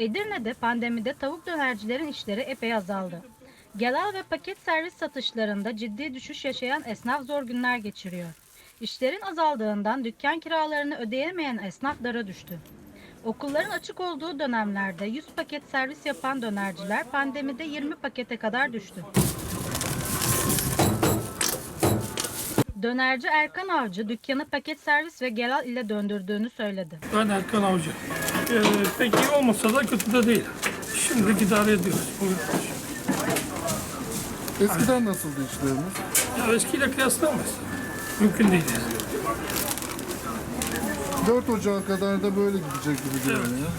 Edirne'de pandemide tavuk dönercilerin işleri epey azaldı. Gelal ve paket servis satışlarında ciddi düşüş yaşayan esnaf zor günler geçiriyor. İşlerin azaldığından dükkan kiralarını ödeyemeyen esnaf dara düştü. Okulların açık olduğu dönemlerde 100 paket servis yapan dönerciler pandemide 20 pakete kadar düştü. Dönerci Erkan Avcı dükkanı paket servis ve gelal ile döndürdüğünü söyledi. Ben Erkan Avcı. Ee, pek iyi olmasa da kötü de değil. Şimdi idare ediyoruz. Eskiden nasıldı işleriniz? Ya eskiyle kıyaslanmaz. Mümkün değil yani. 4 Ocağı kadar da böyle gidecek gibi görünüyor.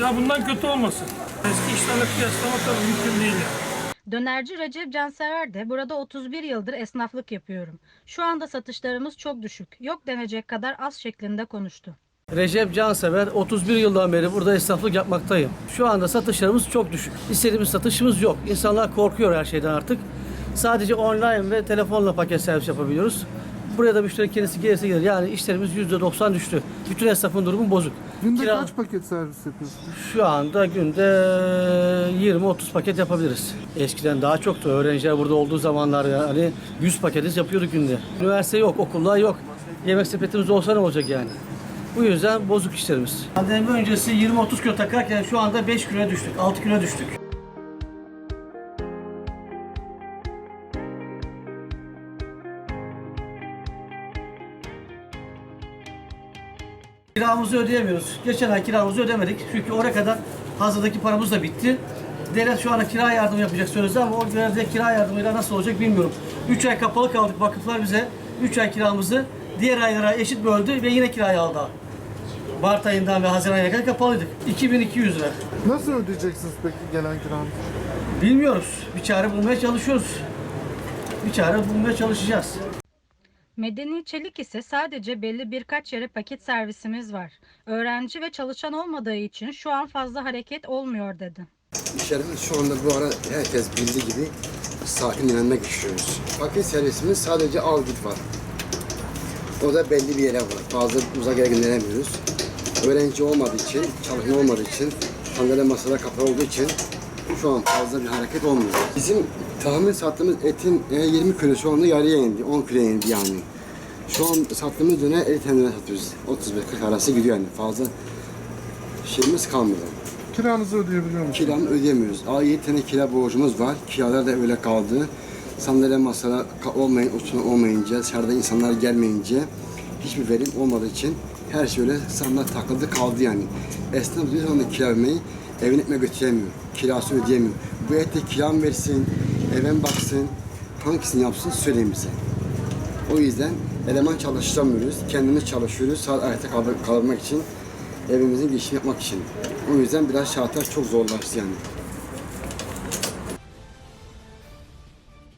Ya bundan kötü olmasın. Eski işlerle kıyaslamak tabii mümkün değil yani. Dönerci Recep Cansever de burada 31 yıldır esnaflık yapıyorum. Şu anda satışlarımız çok düşük. Yok denecek kadar az şeklinde konuştu. Recep Cansever 31 yıldan beri burada esnaflık yapmaktayım. Şu anda satışlarımız çok düşük. İstediğimiz satışımız yok. İnsanlar korkuyor her şeyden artık. Sadece online ve telefonla paket servis yapabiliyoruz. Buraya da müşteri kendisi gelirse gelir. Yani işlerimiz %90 düştü. Bütün esnafın durumu bozuk. Günde Kira- kaç paket servis yapıyorsunuz? Şu anda günde 20-30 paket yapabiliriz. Eskiden daha çoktu. Öğrenciler burada olduğu zamanlar yani 100 paketiz yapıyorduk günde. Üniversite yok, okullar yok. Yemek sepetimiz olsa ne olacak yani? Bu yüzden bozuk işlerimiz. Pandemi öncesi 20-30 kilo takarken şu anda 5 kiloya düştük, 6 kilo düştük. Kiramızı ödeyemiyoruz. Geçen ay kiramızı ödemedik. Çünkü oraya kadar hazırdaki paramız da bitti. Devlet şu anda kira yardım yapacak sözde ama o verecek kira yardımıyla nasıl olacak bilmiyorum. 3 ay kapalı kaldık. Vakıflar bize 3 ay kiramızı diğer aylara eşit böldü ve yine kirayı aldı. Mart ayından ve Haziran ayına kadar kapalıydık. 2200 lira. Nasıl ödeyeceksiniz peki gelen kiranızı? Bilmiyoruz. Bir çare bulmaya çalışıyoruz. Bir çare bulmaya çalışacağız. Medeni Çelik ise sadece belli birkaç yere paket servisimiz var. Öğrenci ve çalışan olmadığı için şu an fazla hareket olmuyor dedi. İşlerimiz şu anda bu ara herkes bildiği gibi sakin dinlenme geçiyoruz. Paket servisimiz sadece al git var. O da belli bir yere var. Fazla uzak yere gönderemiyoruz. Öğrenci olmadığı için, çalışma olmadığı için, sandalye masada kapalı olduğu için şu an fazla bir hareket olmuyor. Bizim tahmin sattığımız etin e, 20 kilo şu anda yarıya indi, 10 kilo indi yani. Şu an sattığımız döner 50 tane satıyoruz. 35-40 arası gidiyor yani. Fazla şeyimiz kalmıyor. Kiranızı ödeyebiliyor musunuz? Kiramı ödeyemiyoruz. Aa 7 tane kira borcumuz var. Kiralar da öyle kaldı. Sandalye masada olmayın, oturma olmayınca, dışarıda insanlar gelmeyince hiçbir verim olmadığı için her şey öyle sandalye takıldı kaldı yani. Esnaf bir zaman kira vermeyi evine ekmek götüremiyor. Kirası ödeyemiyor. Bu ette kira mı versin, eve mi baksın, hangisini yapsın söyleyin bize. O yüzden eleman çalıştıramıyoruz. Kendimiz çalışıyoruz. Saat ayakta kal- kalmak için, evimizin geçişini yapmak için. O yüzden biraz şartlar çok zorlaştı yani.